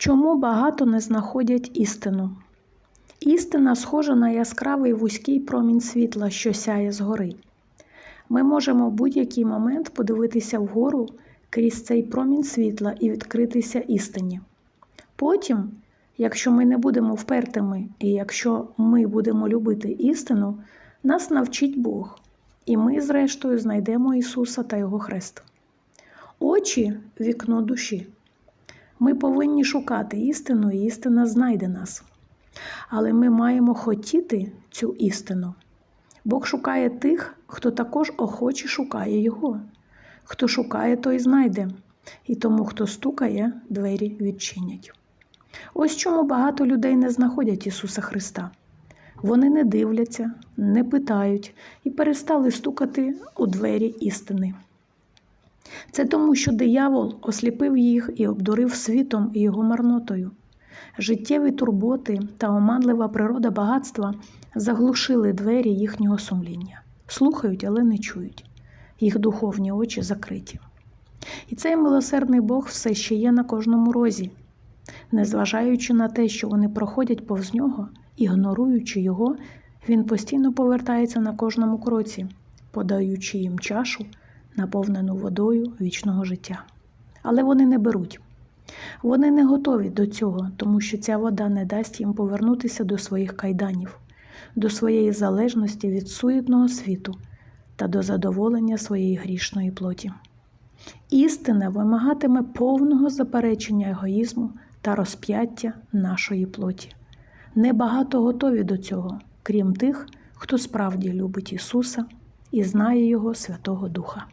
Чому багато не знаходять істину? Істина схожа на яскравий вузький промінь світла, що сяє згори. Ми можемо в будь-який момент подивитися вгору крізь цей промінь світла і відкритися істині. Потім, якщо ми не будемо впертими, і якщо ми будемо любити істину, нас навчить Бог, і ми, зрештою, знайдемо Ісуса та Його хрест. Очі вікно душі. Ми повинні шукати істину, і істина знайде нас. Але ми маємо хотіти цю істину. Бог шукає тих, хто також охоче шукає Його. Хто шукає, той знайде, і тому, хто стукає, двері відчинять. Ось чому багато людей не знаходять Ісуса Христа. Вони не дивляться, не питають і перестали стукати у двері істини. Це тому, що диявол осліпив їх і обдурив світом і його марнотою. Життєві турботи та оманлива природа багатства заглушили двері їхнього сумління, слухають, але не чують. Їх духовні очі закриті. І цей милосердний Бог все ще є на кожному розі, незважаючи на те, що вони проходять повз нього, ігноруючи його, він постійно повертається на кожному кроці, подаючи їм чашу, наповнену водою вічного життя. Але вони не беруть. Вони не готові до цього, тому що ця вода не дасть їм повернутися до своїх кайданів, до своєї залежності від суетного світу та до задоволення своєї грішної плоті. Істина вимагатиме повного заперечення егоїзму та розп'яття нашої плоті. Небагато готові до цього, крім тих, хто справді любить Ісуса і знає Його Святого Духа.